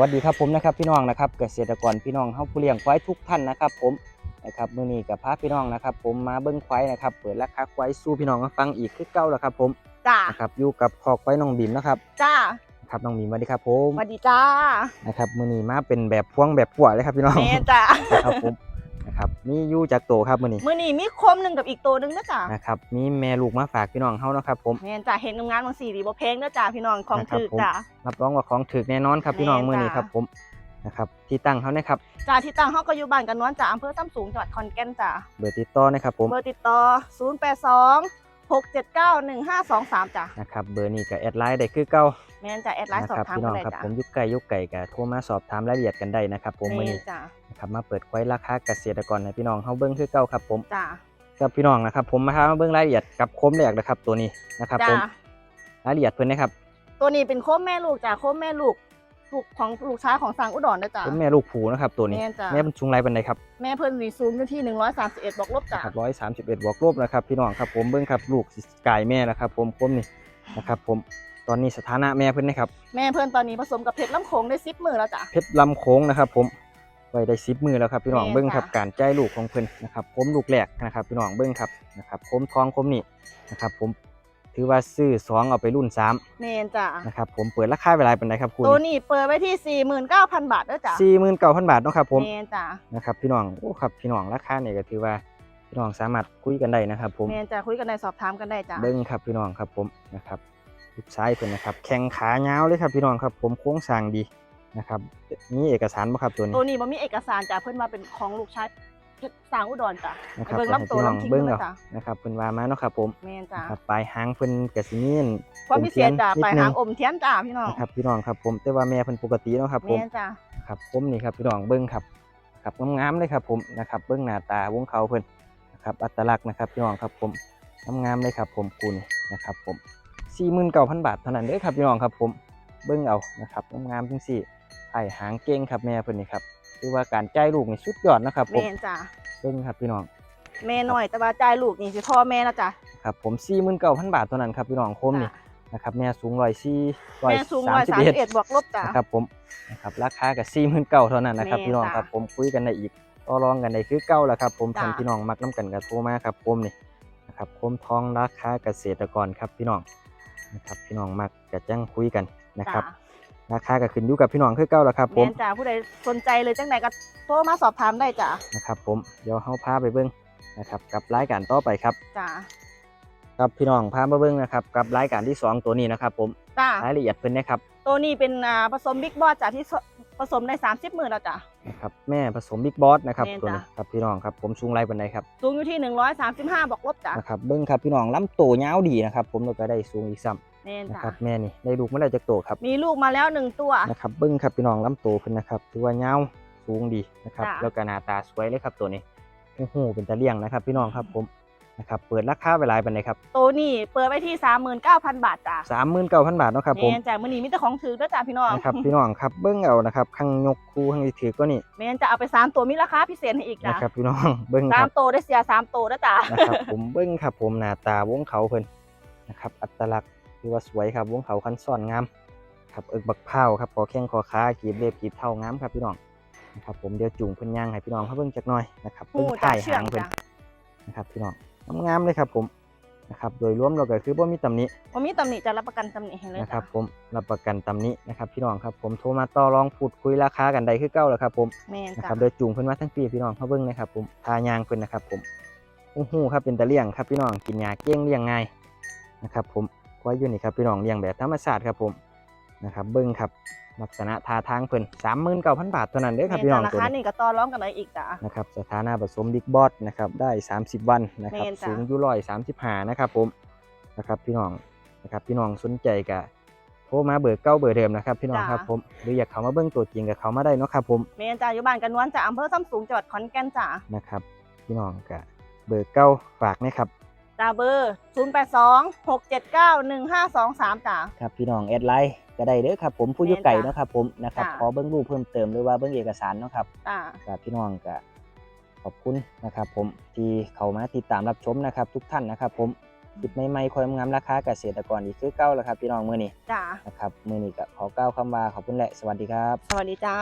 วัสดีครับผมนะครับพี่น้องนะครับเกษตรกรพี่น้องเฮาผู้เลี้ยงควายทุกท่านนะครับผมนะครับมื้อนี้กับพาพี่น้องนะครับ ผมมาเบิ่งควายนะครับเปิดราคาควายสู้พี่น้องมาฟังอีกคือเก่าแล้วครับ ผมจ้านะครับอยู่กับคอกควายน้องบิมนะครับจ้าครับน้องบิมสวัสดีครับผมสวัสดีจ้านะครับมื้อนี้มาเป็นแบบพวงแบบผัวเลยครับพี่น้องแม่จ้านะครับผมนะ ครับมีอยู่จากโตครับมื้อนี้มื้อนี้มีโคมหนึ่งกับอีกตัวหนึ่งนะจ้านะครับมีแม่ลูกมาฝากพี่น้องเฮานะครับผมแม่จ้าเห็นงานของสีดีบ่เพลงนะจ้าพี่น้องของนะครับถือผมจ้ารับรองว่าของถึกแน่นอนครับพี่น้องแม่นมื้อนี้จ้ะครับผมนะครับที่ตั้งเขานะครับจ้าที่ตั้งเฮาก็อยู่บ้านกันนวลจ้าอำเภอซ้ำสูงจังหวัดขอนแก่นจ้าเบอร์ติดต่อนะครับผมเบอร์ติดต่อ 082 679 1523จ้านะครับเบอร์นี้ก็แอดไลน์ได้คือเก่าแม่นจ้าแอดไลน์นะสอบครับถามพี่กัน้องนได้ครับจ้าผมอยุคไก่ยุคไก่ก็โทรมาสอบถามรายละเอียดกันได้นะครับผมมื้อแม่นี้ นจ้านะครับมาเปิดไว้ราคาเกษตรกรให้พี่น้องเฮาเบิ่งคือเก่าครับผมจ้ากับพี่น้องนะครับ ผมมาหามาเบิ่งรายละเอียดกับโคมแรกนะครับ ตัวนี้นะครับผจ้ามรายละเอียดเพิ่นนะครับ ตัวนี้เป็นโคมแม่ลูกจ้าโคมแม่ลูกลูกของลูกชายของสร้างอุดรนะจ้าผมแม่ลูกผูนะครับตัวนี้แม่นจ้ะแม่มันสูงไรปานใดครับแม่เพิ่นสีสูงอยู่ที่131บวกลบจ้าครับ131บวกลบนะครับพี่น้องครับผมเบิ่งครับลูกสิกายแม่นะครับผมคมนี่นะครับผมตอนนี้สถานะแม่เพิ่นนะครับแม่เพิ่นตอนนี้ผสมกับเพชรลำโขงได้10มือแล้วจ้าเพชรลำโค้งนะครับผม ไว้ได้สิบมือแล้วครับพี่น้องแม่นเบิ้งครับจ้ะการใจลูกของเพิ่นนะครับผมลูกแรกนะครับพี่น้องเบิ้งครับนะครับผมทองผมนี่นะครับผมถือว่าซื้อสองเอาไปรุ่นสามแม่นจ้านะครับผมเปิดราคาเวลาเป็นไรครับคุณตัวนี้เปิดไว้ที่ 49,000 บาทเด้อจ้าสี่หมื่นเก้าพันบาทเนาะครับผมแม่นจ้านะครับพี่น้องโอ้ครับพี่น้องราคาเนี่ยก็ถือว่าพี่น้องสามารถคุยกันได้นะครับ ผมแม่นจ้าคุยกันได้สอบถามกันได้จ้าเบิ้งครับพี่น้องครับผมนะครับลูกซ้ายเพิ่นนะครับ แข้งขายาวเลยครับพี่น้องครับ ผมโค้งสร้างดี นะครับมีเอกสารบ่ครับตัวนี้ตัวนี้บ่มีเอกสารจ้าเพิ่นมาเป็นของลูกชายเพชรสร้างอุดรจ้านะครับเบิ่งลำตัวให้พี่น้องลำทิ้งเบิ้งด้วเอายจ้านะครับเพิ่นว่ามาเนาะครับผมแม่นจ้านะครับปลายหางเพิ่นกะสิมีนความพิเศษจ้าอมปลายเทียนหางอมเทียนจ้าพี่น้องนะครับพี่น้องครับผมแต่ว่าแม่เพิ่นปกติเนาะครับผมแม่นจ้าครับผมนี่ครับพี่น้องเบิ้งครับครับงามๆเลยครับผมนะครับเบิ้งหน้าตาวงเขาเพิ่นนะครับอัตลักษณ์นะครับพี่น้องครับผมงามๆเลยครับผมกูนี่นะครับผม49,000บาทเท่านั้นเด้อครับพี่น้องครับผมเบิ้งเอานะครับงามๆจังซี่ ไอ้หางเก่งครับแม่เพิ่นนี่ครับคือว่าการจ่ายลูกนี่สุดยอดนะครับผมแม่นจ้าเบิ้งครับพี่น้องแม่น้อยแต่ว่าจ่ายลูกนี่สิพ่อแม่นะจ้าครับผม49,000บาทเท่านั้นครับพี่น้องคมนี่จ้ะนะครับแม่สูง104แม่สูง131 131บวกลบจ้านะครับผมนะครับราคากับสี่หมื่นเก้าเท่านั้นนะครับแม่นพี่น้องจ้ะครับผมคุยกันได้อีกต่อรองกันได้คือเก้าแล้วครับผมจ้ะท่านพี่น้องมักน้ำกันกับโทรมาครับผมนี่นะครับผมทองราคาเกษตรกรครับพี่น้องนะครับพี่น้องมักกะจังคุยกันนะครับจ้า ราคาก็ขึ้นอยู่กับพี่น้องคือเก้าแล้วครับ ผมแม่นจ้าผู้ใดสนใจเลยจังไหนก็โทรมาสอบถามได้จ้านะครับ ผมเดี๋ยวเฮาพาไปเบิ้งนะครับกับรายการต่อไปครับจ้าครับพี่น้องพามาเบิ้งนะครับกับรายการที่สองตัวนี้นะครับ ผมจ้ารายละเอียดเพิ่นนะครับตัวนี้เป็นอ่าผสมบิ๊กบอสจ้าที่ผสมได้30มื้อแล้วจ้านะครับแม่ผสมบิ๊กบอสนะครับแม่นตัวจ้ะนี้ครับพี่น้องครับผมสูงไรปานใดครับสูงอยู่ที่ 135บวกลบจ้านะครับเบิ้งครับพี่น้องลำโตยาวดีนะครับ ผมเราก็ได้สูงอีกซ้ำ แม่นนะจ้าครับแม่นี่ได้ลูกเมื่อไรจะโตครับมีลูกมาแล้วหนึ่งตัว นะครับเบิ้งครับพี่น้องลำโตขึ้นนะครับถือว่ายาวสูงดีนะครับ จ้ะ แล้วก็หน้าตาสวยเลยครับตัวนี้โอ้โหเป็นตะเลี่ยงนะครับ พี่น้องครับผมนะครับ เปิดราคาเวลาเป็นไงครับตัวนี้เปิดไว้ที่39,000บาทจ้าสามหมื่นเก้าพันบาทเนาะครับผมแม่นจ้ามื้อนี้มีแต่ของถือเด้อจ้าพี่น้องนะครับพี่น้องครับเบิ้งเอานะครับข้างยกคูข้างอีถือก็นี่แม่นจะเอาไปสามตัวมีราคาพิเศษให้อีกจ้านะครับพี่น้องเบิ้งสาคมรับ ตัวได้เสียสามตัวเด้อจ้านะครับผมเบิ้งครับผมหน้าตาวงเขาเพิ่นนะครับอัตลักษณ์ ที่ว่าสวยครับวงเขาคันซ่อนงามครับเอิกบักเผาครับคอแข้งคอขากีบเล็บกีบเท่างามครับพี่น้องนะครับผมเดี๋ยวจูงเพิ่นย่างให้พี่น้องเขาเบิ่งจักหน่อยนะครับหูเบิ่งจ้าถ่ายเชื่อหางงเพิ่นจ้านะครับพี่น้องงามๆเลยครับผมนะครับโดยรวมเราก็คือบ่มีตำหนิผมมีตำหนิจะรับประกันตำหนิให้เลยนะคจ้ารับผมรับประกันตำหนินะครับพี่น้องครับผมโทรมาต่อรองพูดคุยราคากันได้คือเก่าแล้วครับผมแม่นนะจ้าครับโดยจูงเพิ่นมาทั้งปีพี่น้องเขาเบิ่งนะครับผมทายางเพิ่นนะครับผมโอ้โหครับเป็นตะเลี่ยงครับพี่น้องกินยาเก้งเลี้ยงง่ายนะครับผม ไว้อยู่นี่ครับพี่น้องเลี้ยงแบบธรรมชาติครับผมนะครับเบิ่งครับลักษณะท่าทางเพิ่น39,000บาทเท่านั้นเด้อครับแม่นพี่น้จ้าองราตัวคานี้นี่ก็ต่อร้องกันเลยอีกจ้านะครับสถานะผสมบิ๊กบอสนะครับได้ 30 วันนะครับแม่นจ้ะสูงอยู่ร้อยสามสิบห้านะครับผมนะครับพี่น้องนะครับพี่น้องสนใจกะโทรมาเบอร์เก้าเบอร์เดิมนะครับพี่น้องครับผมหรืออยากเข้ามาเบิ่งตัวจริงกับเขามาได้เนาะครับผมแม่นจ้าอยู่บ้านกันนวลจ้าอำเภอซ้ำสูงจังหวัดขอนแก่นจ้านะครับพี่น้องกะเบอร์เก้าฝากนะครับ จ้าเบอร์ 082 679 1523จ้า ครับพี่น้องแอดไลน์ก็ได้เด้อครับผมผู้อยุแม่นไก่จ้ะเนาะครับผมนะครับจ้ะ ขอเบิ่งรูปเพิ่มเติมหรือว่าเบิ่งเอกสารเนาะครับ จ้ากับพี่น้องกะขอบคุณนะครับ ผมที่เข้ามาติดตามรับชมนะครับ ทุกท่านนะครับผมคลิปใหม่ๆคอยงามราคาเกษตรกรอีกคือเก่าแล้วครับพี่น้องมื้อนี้จ้า นะครับมื้อนี้ก็ขอกล่าวคำว่าขอบคุณและสวัสดีครับ สวัสดีจ้า